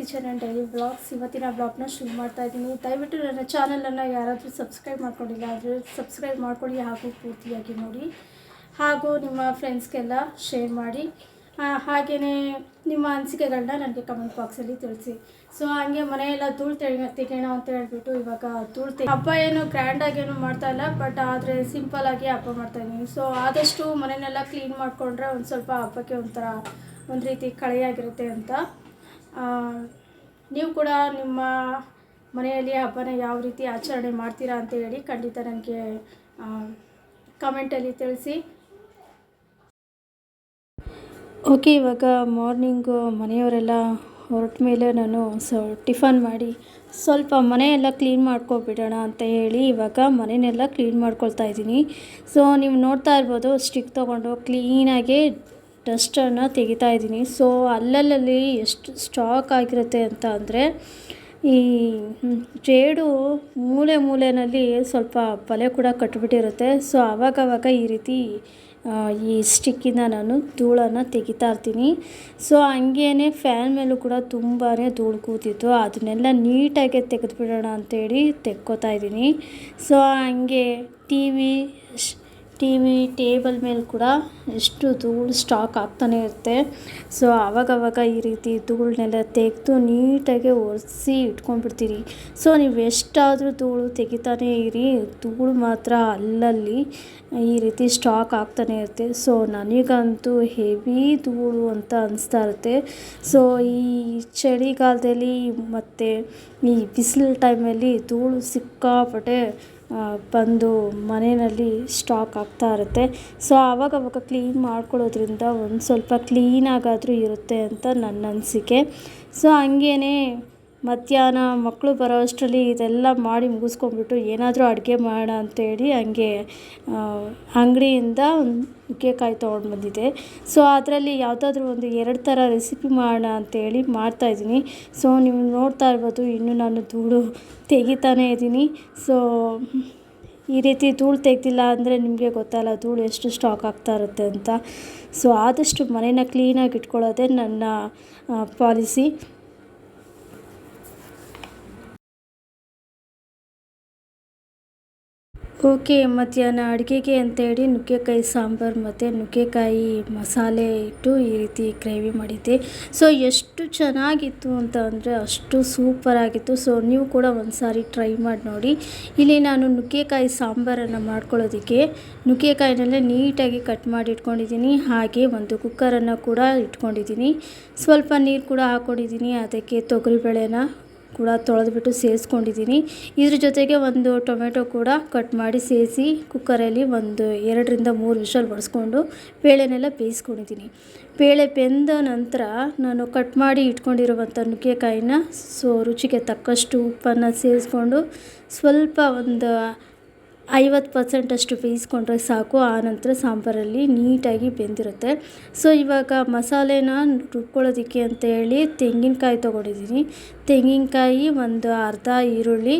Kitchen and daily blogs ಇವತ್ತಿನ ಬ್ಲಾಗ್ನ ಶುರು ಮಾಡ್ತಾ ಇದ್ದೀನಿ. ದಯವಿಟ್ಟು ನನ್ನ ಚಾನಲನ್ನು ಯಾರಾದರೂ ಸಬ್ಸ್ಕ್ರೈಬ್ ಮಾಡ್ಕೊಂಡಿಲ್ಲ ಆದರೆ ಸಬ್ಸ್ಕ್ರೈಬ್ ಮಾಡ್ಕೊಳ್ಳಿ ಹಾಗೂ ಪೂರ್ತಿಯಾಗಿ ನೋಡಿ. ಹಾಗೂ ನಿಮ್ಮ ಫ್ರೆಂಡ್ಸ್ಗೆಲ್ಲ ಶೇರ್ ಮಾಡಿ. ಹಾಗೆಯೇ ನಿಮ್ಮ ಅನಿಸಿಕೆಗಳನ್ನ ನನಗೆ ಕಮೆಂಟ್ ಬಾಕ್ಸಲ್ಲಿ ತಿಳಿಸಿ. ಸೊ ಹಾಗೆ ಮನೆಯೆಲ್ಲ ಧೂಳು ತೆಗಿ ತೆಗೆಯೋಣ ಅಂತ ಹೇಳ್ಬಿಟ್ಟು ಇವಾಗ ಧೂಳು ತೆಗಿ ಹಬ್ಬ ಏನು ಗ್ರ್ಯಾಂಡಾಗಿ ಏನು ಮಾಡ್ತಾ ಇಲ್ಲ ಬಟ್ ಆದರೆ ಸಿಂಪಲಾಗಿ ಹಬ್ಬ ಮಾಡ್ತಾ ಇದ್ದೀನಿ. ಸೊ ಆದಷ್ಟು ಮನೆಯನ್ನೆಲ್ಲ ಕ್ಲೀನ್ ಮಾಡಿಕೊಂಡ್ರೆ ಒಂದು ಸ್ವಲ್ಪ ಹಬ್ಬಕ್ಕೆ ಒಂಥರ ಒಂದು ರೀತಿ ಕಳೆಯಾಗಿರುತ್ತೆ ಅಂತ ನೀವು ಕೂಡ ನಿಮ್ಮ ಮನೆಯಲ್ಲಿ ಹಬ್ಬನ ಯಾವ ರೀತಿ ಆಚರಣೆ ಮಾಡ್ತೀರಾ ಅಂತ ಹೇಳಿ ಖಂಡಿತ ನನಗೆ ಕಮೆಂಟಲ್ಲಿ ತಿಳಿಸಿ. ಓಕೆ ಇವಾಗ ಮಾರ್ನಿಂಗು ಮನೆಯವರೆಲ್ಲ ಹೊರಟ ಮೇಲೆ ನಾನು ಸೊ ಟಿಫನ್ ಮಾಡಿ ಸ್ವಲ್ಪ ಮನೆಯೆಲ್ಲ ಕ್ಲೀನ್ ಮಾಡ್ಕೊಬಿಡೋಣ ಅಂತ ಹೇಳಿ ಇವಾಗ ಮನೆಯೆಲ್ಲ ಕ್ಲೀನ್ ಮಾಡ್ಕೊಳ್ತಾ ಇದ್ದೀನಿ. ಸೊ ನೀವು ನೋಡ್ತಾ ಇರ್ಬೋದು ಸ್ಟಿಕ್ ತೊಗೊಂಡು ಕ್ಲೀನಾಗಿ ಡಸ್ಟನ್ನು ತೆಗಿತಾ ಇದ್ದೀನಿ. ಸೊ ಅಲ್ಲಲ್ಲಿ ಎಷ್ಟು ಸ್ಟಾಕ್ ಆಗಿರುತ್ತೆ ಅಂತ ಅಂದರೆ, ಈ ಜೇಡು ಮೂಲೆ ಮೂಲೆಯಲ್ಲಿ ಸ್ವಲ್ಪ ಬಲೆ ಕೂಡ ಕಟ್ಬಿಟ್ಟಿರುತ್ತೆ. ಸೊ ಆವಾಗವಾಗ ಈ ರೀತಿ ಈ ಸ್ಟಿಕ್ಕಿಂದ ನಾನು ಧೂಳನ್ನು ತೆಗಿತಾ ಇರ್ತೀನಿ. ಸೊ ಹಂಗೇ ಫ್ಯಾನ್ ಮೇಲೂ ಕೂಡ ತುಂಬಾ ಧೂಳು ಕೂತಿತ್ತು. ಅದನ್ನೆಲ್ಲ ನೀಟಾಗಿ ತೆಗೆದುಬಿಡೋಣ ಅಂತೇಳಿ ತೆಕ್ಕೋತಾ ಇದ್ದೀನಿ. ಸೊ, ಹಂಗೆ T V T V table ಮೇಲೆ ಕೂಡ ಎಷ್ಟು ಧೂಳು ಸ್ಟಾಕ್ ಆಗ್ತಾನೆ ಇರುತ್ತೆ. ಸೊ ಆವಾಗವಾಗ ಈ ರೀತಿ ಧೂಳನ್ನೆಲ್ಲ ತೆಗೆದು ನೀಟಾಗಿ ಒರೆಸಿ ಇಟ್ಕೊಂಡ್ಬಿಡ್ತೀರಿ. ಸೊ, ನೀವು ಎಷ್ಟಾದರೂ ಧೂಳು ತೆಗಿತಾನೆ ಇರಿ. ಧೂಳು ಮಾತ್ರ ಅಲ್ಲಲ್ಲಿ ಈ ರೀತಿ ಸ್ಟಾಕ್ ಆಗ್ತಾನೆ ಇರುತ್ತೆ. ಸೊ, ನನಗಂತೂ ಹೆವಿ ಧೂಳು ಅಂತ ಅನಿಸ್ತಾ ಇರುತ್ತೆ. ಸೊ, ಈ ಚಳಿಗಾಲದಲ್ಲಿ ಮತ್ತು ಈ ಬಿಸಿಲು ಟೈಮಲ್ಲಿ ಧೂಳು ಸಿಕ್ಕಾಪಟ್ಟೆ ಬಂದು ಮನೆಯಲ್ಲಿ ಸ್ಟಾಕ್ ಆಗ್ತಾ ಇರುತ್ತೆ. ಸೊ, ಆವಾಗವಾಗ ಕ್ಲೀನ್ ಮಾಡ್ಕೊಳ್ಳೋದ್ರಿಂದ ಒಂದು ಸ್ವಲ್ಪ ಕ್ಲೀನಾಗಾದರೂ ಇರುತ್ತೆ ಅಂತ ನನ್ನ ಅನಿಸಿಕೆ. ಸೊ, ಹಂಗೇನೆ ಮಧ್ಯಾಹ್ನ ಮಕ್ಕಳು ಬರೋ ಅಷ್ಟರಲ್ಲಿ ಇದೆಲ್ಲ ಮಾಡಿ ಮುಗಿಸ್ಕೊಂಡ್ಬಿಟ್ಟು ಏನಾದರೂ ಅಡುಗೆ ಮಾಡೋಣ ಅಂತೇಳಿ ಹಂಗೆ ಅಂಗಡಿಯಿಂದ ನುಗ್ಗೆಕಾಯಿ ತೊಗೊಂಡು ಬಂದಿದ್ದೆ. ಸೊ ಅದರಲ್ಲಿ ಯಾವುದಾದ್ರೂ ಒಂದು ಎರಡು ಥರ ರೆಸಿಪಿ ಮಾಡೋಣ ಅಂತೇಳಿ ಮಾಡ್ತಾಯಿದ್ದೀನಿ ಸೊ ನೀವು ನೋಡ್ತಾ ಇರ್ಬೋದು, ಇನ್ನೂ ನಾನು ಧೂಳು ತೆಗಿತಾನೇ ಇದ್ದೀನಿ. ಸೊ ಈ ರೀತಿ ಧೂಳು ತೆಗ್ದಿಲ್ಲ ಅಂದರೆ ನಿಮಗೆ ಗೊತ್ತಲ್ಲ, ಧೂಳು ಎಷ್ಟು ಸ್ಟಾಕ್ ಆಗ್ತಾ ಇರುತ್ತೆ ಅಂತ. ಸೊ ಆದಷ್ಟು ಮನೇನ ಕ್ಲೀನಾಗಿ ಇಟ್ಕೊಳ್ಳೋದೇ ನನ್ನ ಪಾಲಿಸಿ ಓಕೆ, ಮಧ್ಯಾಹ್ನ ಅಡುಗೆಗೆ ಅಂತೇಳಿ ನುಗ್ಗೆಕಾಯಿ ಸಾಂಬಾರು ಮತ್ತು ನುಗ್ಗೆಕಾಯಿ ಮಸಾಲೆ ಇಟ್ಟು ಈ ರೀತಿ ಗ್ರೇವಿ ಮಾಡಿದ್ದೆ. ಸೊ ಎಷ್ಟು ಚೆನ್ನಾಗಿತ್ತು ಅಂತ ಅಂದರೆ ಅಷ್ಟು ಸೂಪರಾಗಿತ್ತು ಸೊ ನೀವು ಕೂಡ ಒಂದು ಸಾರಿ ಟ್ರೈ ಮಾಡಿ ನೋಡಿ. ಇಲ್ಲಿ ನಾನು ನುಗ್ಗೆಕಾಯಿ ಸಾಂಬಾರನ್ನು ಮಾಡ್ಕೊಳ್ಳೋದಕ್ಕೆ ನುಗ್ಗೆಕಾಯಿನೆಲ್ಲ ನೀಟಾಗಿ ಕಟ್ ಮಾಡಿ ಇಟ್ಕೊಂಡಿದ್ದೀನಿ. ಹಾಗೆ ಒಂದು ಕುಕ್ಕರನ್ನು ಕೂಡ ಇಟ್ಕೊಂಡಿದ್ದೀನಿ. ಸ್ವಲ್ಪ ನೀರು ಕೂಡ ಹಾಕ್ಕೊಂಡಿದ್ದೀನಿ. ಅದಕ್ಕೆ ತೊಗರಿಬೇಳೆನ ಕೂಡ ತೊಳೆದ್ಬಿಟ್ಟು ಸೇರಿಸ್ಕೊಂಡಿದ್ದೀನಿ. ಇದ್ರ ಜೊತೆಗೆ ಒಂದು ಟೊಮೆಟೊ ಕೂಡ ಕಟ್ ಮಾಡಿ ಸೇರಿಸಿ ಕುಕ್ಕರಲ್ಲಿ ಒಂದು ಎರಡರಿಂದ ಮೂರು ವಿಷಲ್ ಬಡಿಸ್ಕೊಂಡು ಬೇಳೆನೆಲ್ಲ ಬೇಯಿಸ್ಕೊಂಡಿದ್ದೀನಿ. ಬೇಳೆ ಬೆಂದ ನಂತರ ನಾನು ಕಟ್ ಮಾಡಿ ಇಟ್ಕೊಂಡಿರುವಂಥ ನುಗ್ಗೆಕಾಯಿನ ಸೊ ರುಚಿಗೆ ತಕ್ಕಷ್ಟು ಉಪ್ಪನ್ನು ಸೇರಿಸ್ಕೊಂಡು ಸ್ವಲ್ಪ ಒಂದು ಐವತ್ತು ಪರ್ಸೆಂಟಷ್ಟು ಬೇಯಿಸ್ಕೊಂಡ್ರೆ ಸಾಕು. ಆನಂತರ ಸಾಂಬಾರಲ್ಲಿ ನೀಟಾಗಿ ಬೆಂದಿರುತ್ತೆ. ಸೊ ಇವಾಗ ಮಸಾಲೆನ ರುಬ್ಕೊಳ್ಳೋದಕ್ಕೆ ಅಂತ ಹೇಳಿ ತೆಂಗಿನಕಾಯಿ ತೊಗೊಂಡಿದ್ದೀನಿ. ತೆಂಗಿನಕಾಯಿ ಒಂದು ಅರ್ಧ ಈರುಳ್ಳಿ,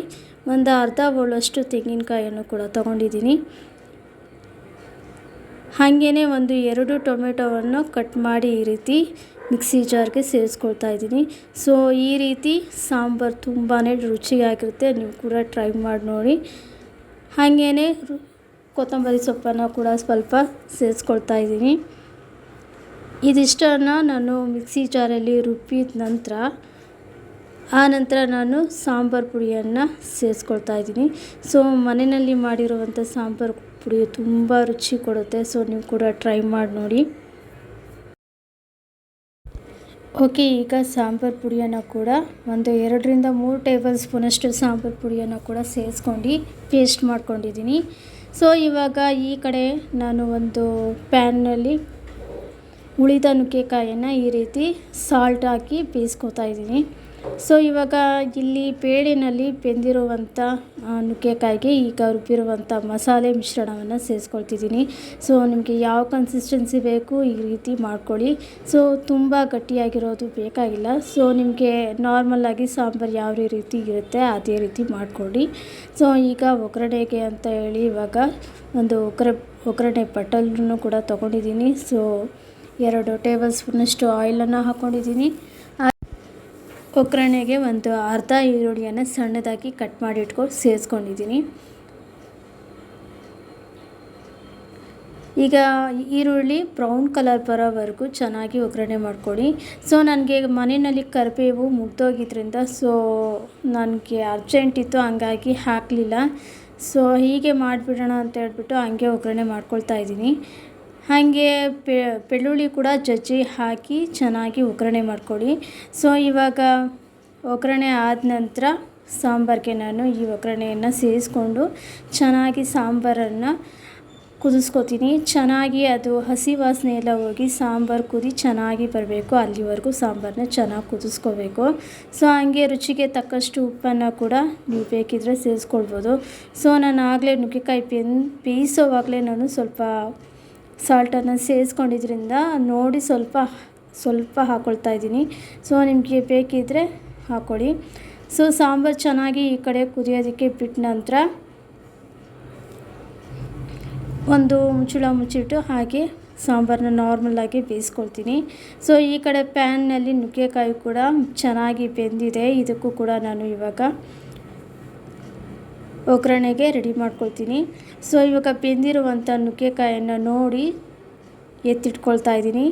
ಒಂದು ಅರ್ಧ ಬೌಲಷ್ಟು ತೆಂಗಿನಕಾಯಿಯನ್ನು ಕೂಡ ತೊಗೊಂಡಿದ್ದೀನಿ. ಹಾಗೆಯೇ ಒಂದು ಎರಡು ಟೊಮೆಟೊವನ್ನು ಕಟ್ ಮಾಡಿ ಈ ರೀತಿ ಮಿಕ್ಸಿ ಜಾರ್ಗೆ ಸೇರಿಸ್ಕೊಳ್ತಾ ಇದ್ದೀನಿ. ಸೊ ಈ ರೀತಿ ಸಾಂಬಾರು ತುಂಬಾ ರುಚಿಯಾಗಿರುತ್ತೆ. ನೀವು ಕೂಡ ಟ್ರೈ ಮಾಡಿ ನೋಡಿ. ಹಾಗೇ ಕೊತ್ತಂಬರಿ ಸೊಪ್ಪನ್ನು ಕೂಡ ಸ್ವಲ್ಪ ಸೇರಿಸ್ಕೊಳ್ತಾ ಇದ್ದೀನಿ. ಇದಿಷ್ಟನ್ನು ನಾನು ಮಿಕ್ಸಿ ಜಾರಲ್ಲಿ ರುಬ್ಬಿದ ನಂತರ ಆ ನಂತರ ನಾನು ಸಾಂಬಾರು ಪುಡಿಯನ್ನು ಸೇರಿಸ್ಕೊಳ್ತಾ ಇದ್ದೀನಿ. ಸೊ, ಮನೆಯಲ್ಲಿ ಮಾಡಿರುವಂಥ ಸಾಂಬಾರು ಪುಡಿ ತುಂಬ ರುಚಿ ಕೊಡುತ್ತೆ. ಸೊ, ನೀವು ಕೂಡ ಟ್ರೈ ಮಾಡಿ ನೋಡಿ. ಓಕೆ, ಈಗ ಸಾಂಬಾರು ಪುಡಿಯನ್ನು ಕೂಡ ಒಂದು ಎರಡರಿಂದ ಮೂರು ಟೇಬಲ್ ಸ್ಪೂನಷ್ಟು ಸಾಂಬಾರು ಪುಡಿಯನ್ನು ಕೂಡ ಸೇರಿಸ್ಕೊಂಡು ಪೇಸ್ಟ್ ಮಾಡ್ಕೊಂಡಿದ್ದೀನಿ. ಸೊ, ಇವಾಗ ಈ ಕಡೆ ನಾನು ಒಂದು ಪ್ಯಾನ್ನಲ್ಲಿ ಉಳಿದ ನುಗ್ಗೆಕಾಯನ್ನು ಈ ರೀತಿ ಸಾಲ್ಟ್ ಹಾಕಿ ಬೇಯಿಸ್ಕೊತಾ ಇದ್ದೀನಿ. ಸೊ ಇವಾಗ ಇಲ್ಲಿ ಪೇಡಿನಲ್ಲಿ ಬೆಂದಿರುವಂಥ ನುಗ್ಗೆಕಾಯಿಗೆ ಈಗ ರುಬ್ಬಿರುವಂಥ ಮಸಾಲೆ ಮಿಶ್ರಣವನ್ನು ಸೇರಿಸ್ಕೊಳ್ತಿದ್ದೀನಿ. ಸೊ ನಿಮಗೆ ಯಾವ ಕನ್ಸಿಸ್ಟೆನ್ಸಿ ಬೇಕು ಈ ರೀತಿ ಮಾಡ್ಕೊಳ್ಳಿ. ಸೊ ತುಂಬ ಗಟ್ಟಿಯಾಗಿರೋದು ಬೇಕಾಗಿಲ್ಲ. ಸೊ ನಿಮಗೆ ನಾರ್ಮಲಾಗಿ ಸಾಂಬಾರು ಯಾವ ರೀತಿ ಇರುತ್ತೆ ಅದೇ ರೀತಿ ಮಾಡ್ಕೊಳ್ಳಿ. ಸೊ ಈಗ ಒಗ್ಗರಣೆಗೆ ಅಂತ ಹೇಳಿ ಇವಾಗ ಒಂದು ಒಗ್ಗರೆ ಒಗ್ಗರಣೆ ಬಟ್ಟಲನ್ನು ಕೂಡ ತೊಗೊಂಡಿದ್ದೀನಿ. ಸೊ ಎರಡು ಟೇಬಲ್ ಸ್ಪೂನಷ್ಟು ಆಯಿಲನ್ನು ಹಾಕ್ಕೊಂಡಿದ್ದೀನಿ ಒಗ್ಗರಣೆಗೆ ಒಂದು ಅರ್ಧ ಈರುಳ್ಳಿಯನ್ನು ಸಣ್ಣದಾಗಿ ಕಟ್ ಮಾಡಿ ಇಟ್ಕೊಂಡು ಸೇರಿಸ್ಕೊಂಡಿದ್ದೀನಿ. ಈಗ ಈರುಳ್ಳಿ ಬ್ರೌನ್ ಕಲರ್ ಬರೋವರೆಗೂ ಚೆನ್ನಾಗಿ ಒಗ್ಗರಣೆ ಮಾಡ್ಕೊಳ್ಳಿ. ಸೊ, ನನಗೆ ಮನೆಯಲ್ಲಿ ಕರಿಬೇವು ಮುಗ್ದೋಗಿದ್ದರಿಂದ ಸೊ, ನನಗೆ ಅರ್ಜೆಂಟ್ ಇತ್ತು, ಹಂಗಾಗಿ ಹಾಕಲಿಲ್ಲ. ಸೊ, ಹೀಗೆ ಮಾಡಿಬಿಡೋಣ ಅಂತ ಹೇಳ್ಬಿಟ್ಟು ಹಂಗೆ ಒಗ್ಗರಣೆ ಮಾಡ್ಕೊಳ್ತಾ ಇದ್ದೀನಿ. ಹಾಗೆ ಬೆಳ್ಳುಳ್ಳಿ ಕೂಡ ಜಜ್ಜಿ ಹಾಕಿ ಚೆನ್ನಾಗಿ ಒಗ್ಗರಣೆ ಮಾಡ್ಕೊಳ್ಳಿ. ಸೊ ಇವಾಗ ಒಗ್ಗರಣೆ ಆದ ನಂತರ ಸಾಂಬಾರಿಗೆ ನಾನು ಈ ಒಗ್ಗರಣೆಯನ್ನು ಸೇರಿಸ್ಕೊಂಡು ಚೆನ್ನಾಗಿ ಸಾಂಬಾರನ್ನು ಕುದಿಸ್ಕೊತೀನಿ. ಚೆನ್ನಾಗಿ ಅದು ಹಸಿ ವಾಸನೆ ಎಲ್ಲ ಹೋಗಿ ಸಾಂಬಾರು ಕುದಿ ಚೆನ್ನಾಗಿ ಬರಬೇಕು. ಅಲ್ಲಿವರೆಗೂ ಸಾಂಬಾರನ್ನ ಚೆನ್ನಾಗಿ ಕುದಿಸ್ಕೋಬೇಕು. ಸೊ ಹಂಗೆ ರುಚಿಗೆ ತಕ್ಕಷ್ಟು ಉಪ್ಪನ್ನು ಕೂಡ ನೀವು ಬೇಕಿದ್ರೆ ಸೇರಿಸ್ಕೊಳ್ಬೋದು. ಸೊ ನಾನು ಆಗಲೇ ನುಗ್ಗೆಕಾಯಿ ಪೆನ್, ಬೇಯಿಸೋವಾಗಲೇ ನಾನು ಸ್ವಲ್ಪ ಸಾಲ್ಟನ್ನು ಸೇರಿಸ್ಕೊಂಡಿದ್ರಿಂದ ನೋಡಿ ಸ್ವಲ್ಪ ಸ್ವಲ್ಪ ಹಾಕ್ಕೊಳ್ತಾ ಇದ್ದೀನಿ. ಸೊ, ನಿಮಗೆ ಬೇಕಿದ್ದರೆ ಹಾಕ್ಕೊಳ್ಳಿ ಸೊ, ಸಾಂಬಾರು ಚೆನ್ನಾಗಿ ಈ ಕಡೆ ಕುದಿಯೋದಕ್ಕೆ ಬಿಟ್ಟ ನಂತರ ಒಂದು ಮುಚ್ಚಳ ಮುಚ್ಚಿಟ್ಟು ಹಾಗೆ ಸಾಂಬಾರನ್ನ ನಾರ್ಮಲಾಗಿ ಬೇಯಿಸ್ಕೊಳ್ತೀನಿ. ಸೊ, ಈ ಕಡೆ ಪ್ಯಾನ್ನಲ್ಲಿ ನುಗ್ಗೆಕಾಯಿ ಕೂಡ ಚೆನ್ನಾಗಿ ಬೆಂದಿದೆ. ಇದಕ್ಕೂ ಕೂಡ ನಾನು ಇವಾಗ ಒಗ್ಗರಣೆಗೆ ರೆಡಿ ಮಾಡ್ಕೊಳ್ತೀನಿ. ಸೊ ಇವಾಗ ಬೆಂದಿರುವಂಥ ನುಗ್ಗೆಕಾಯನ್ನು ನೋಡಿ ಎತ್ತಿಟ್ಕೊಳ್ತಾ ಇದ್ದೀನಿ.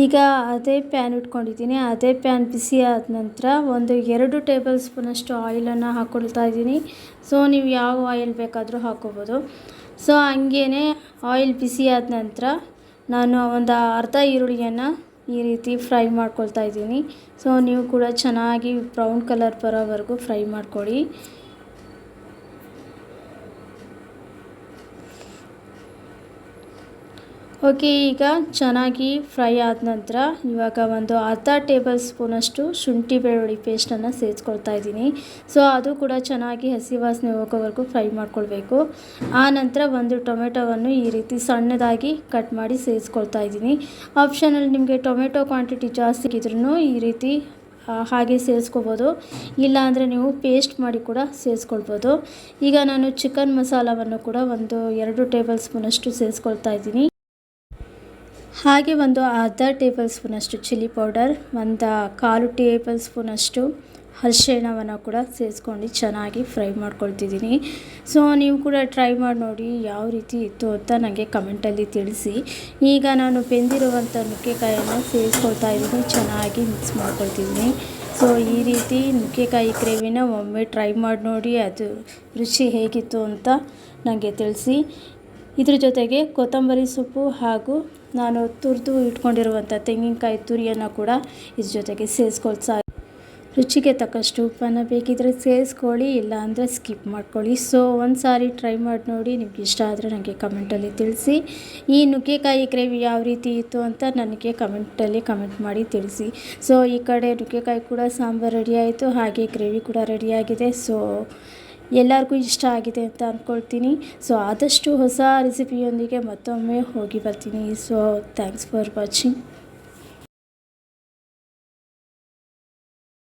ಈಗ ಅದೇ ಪ್ಯಾನ್ ಇಟ್ಕೊಂಡಿದ್ದೀನಿ ಅದೇ ಪ್ಯಾನ್ ಬಿಸಿ ಆದ ನಂತರ ಒಂದು ಎರಡು ಟೇಬಲ್ ಸ್ಪೂನಷ್ಟು ಆಯಿಲನ್ನು ಹಾಕ್ಕೊಳ್ತಾ ಇದ್ದೀನಿ. ಸೊ ನೀವು ಯಾವ ಆಯಿಲ್ ಬೇಕಾದರೂ ಹಾಕ್ಕೋಬೋದು ಸೊ ಹಂಗೇ ಆಯಿಲ್ ಬಿಸಿ ಆದ ನಂತರ ನಾನು ಒಂದು ಅರ್ಧ ಈರುಳ್ಳಿಯನ್ನು ಈ ರೀತಿ ಫ್ರೈ ಮಾಡ್ಕೊಳ್ತಾ ಇದ್ದೀನಿ. ಸೊ ನೀವು ಕೂಡ ಚೆನ್ನಾಗಿ ಬ್ರೌನ್ ಕಲರ್ ಬರೋವರೆಗೂ ಫ್ರೈ ಮಾಡ್ಕೊಳ್ಳಿ. ಓಕೆ, ಈಗ ಚೆನ್ನಾಗಿ ಫ್ರೈ ಆದ ನಂತರ ಇವಾಗ ಒಂದು ಅರ್ಧ ಟೇಬಲ್ ಸ್ಪೂನಷ್ಟು ಶುಂಠಿ ಬೆಳ್ಳುಳ್ಳಿ ಪೇಸ್ಟನ್ನು ಸೇರಿಸ್ಕೊಳ್ತಾ ಇದ್ದೀನಿ. ಸೊ, ಅದು ಕೂಡ ಚೆನ್ನಾಗಿ ಹಸಿ ವಾಸನೆ ಹೋಗೋವರೆಗೂ ಫ್ರೈ ಮಾಡ್ಕೊಳ್ಬೇಕು. ಆ ನಂತರ ಒಂದು ಟೊಮೆಟೊವನ್ನು ಈ ರೀತಿ ಸಣ್ಣದಾಗಿ ಕಟ್ ಮಾಡಿ ಸೇರಿಸ್ಕೊಳ್ತಾ ಇದ್ದೀನಿ. ಆಪ್ಷನಲ್ಲಿ ನಿಮಗೆ ಟೊಮೆಟೊ ಕ್ವಾಂಟಿಟಿ ಜಾಸ್ತಿ ಇದ್ರೂ ಈ ರೀತಿ ಹಾಗೆ ಸೇರಿಸ್ಕೋಬೋದು. ಇಲ್ಲ ಅಂದರೆ ನೀವು ಪೇಸ್ಟ್ ಮಾಡಿ ಕೂಡ ಸೇರಿಸ್ಕೊಳ್ಬೋದು. ಈಗ ನಾನು ಚಿಕನ್ ಮಸಾಲವನ್ನು ಕೂಡ ಒಂದು ಎರಡು ಟೇಬಲ್ ಸ್ಪೂನಷ್ಟು ಸೇರಿಸ್ಕೊಳ್ತಾ ಇದ್ದೀನಿ. ಹಾಗೆ ಒಂದು ಅರ್ಧ ಟೇಬಲ್ ಸ್ಪೂನಷ್ಟು ಚಿಲ್ಲಿ ಪೌಡರ್ ಒಂದು ಕಾಲು ಟೇಬಲ್ ಸ್ಪೂನಷ್ಟು ಅರಿಶಿಣವನ್ನು ಕೂಡ ಸೇರಿಸ್ಕೊಂಡು ಚೆನ್ನಾಗಿ ಫ್ರೈ ಮಾಡ್ಕೊಳ್ತಿದ್ದೀನಿ. ಸೊ ನೀವು ಕೂಡ ಟ್ರೈ ಮಾಡಿ ನೋಡಿ ಯಾವ ರೀತಿ ಇತ್ತು ಅಂತ ನನಗೆ ಕಮೆಂಟಲ್ಲಿ ತಿಳಿಸಿ. ಈಗ ನಾನು ಬೆಂದಿರುವಂಥ ನುಗ್ಗೆಕಾಯನ್ನು ಸೇರಿಸ್ಕೊಳ್ತಾ ಇದ್ದೀನಿ, ಚೆನ್ನಾಗಿ ಮಿಕ್ಸ್ ಮಾಡ್ಕೊಳ್ತಿದ್ದೀನಿ. ಸೊ ಈ ರೀತಿ ನುಗ್ಗೆಕಾಯಿ ಗ್ರೇವಿನ ಒಮ್ಮೆ ಟ್ರೈ ಮಾಡಿ ನೋಡಿ ಅದು ರುಚಿ ಹೇಗಿತ್ತು ಅಂತ ನನಗೆ ತಿಳಿಸಿ. ಇದ್ರ ಜೊತೆಗೆ ಕೊತ್ತಂಬರಿ ಸೊಪ್ಪು ಹಾಗೂ ನಾನು ತುರಿದು ಇಟ್ಕೊಂಡಿರುವಂಥ ತೆಂಗಿನಕಾಯಿ ತುರಿಯನ್ನು ಕೂಡ ಇದ್ರ ಜೊತೆಗೆ ಸೇರಿಸ್ಕೊಳ್ತಾ ರುಚಿಗೆ ತಕ್ಕಷ್ಟು ಉಪ್ಪನ್ನು ಬೇಕಿದ್ದರೆ ಸೇರಿಸ್ಕೊಳ್ಳಿ ಇಲ್ಲ ಅಂದರೆ ಸ್ಕಿಪ್ ಮಾಡ್ಕೊಳ್ಳಿ. ಸೊ ಒಂದು ಸಾರಿ ಟ್ರೈ ಮಾಡಿ ನೋಡಿ, ನಿಮ್ಗೆ ಇಷ್ಟ ಆದರೆ ನನಗೆ ಕಮೆಂಟಲ್ಲಿ ತಿಳಿಸಿ. ಈ ನುಗ್ಗೆಕಾಯಿ ಗ್ರೇವಿ ಯಾವ ರೀತಿ ಇತ್ತು ಅಂತ ನನಗೆ ಕಮೆಂಟಲ್ಲಿ ಕಮೆಂಟ್ ಮಾಡಿ ತಿಳಿಸಿ. ಸೊ ಈ ಕಡೆ ನುಗ್ಗೆಕಾಯಿ ಕೂಡ ಸಾಂಬಾರು ರೆಡಿ ಆಯಿತು, ಹಾಗೆ ಗ್ರೇವಿ ಕೂಡ ರೆಡಿಯಾಗಿದೆ ಸೊ ಎಲ್ಲರಿಗೂ ಇಷ್ಟ ಆಗಿದೆ ಅಂತ ಅಂದ್ಕೊಳ್ತೀನಿ ಸೊ ಆದಷ್ಟು ಹೊಸ ರೆಸಿಪಿಯೊಂದಿಗೆ ಮತ್ತೊಮ್ಮೆ ಹೋಗಿ ಬರ್ತೀನಿ. So thanks for watching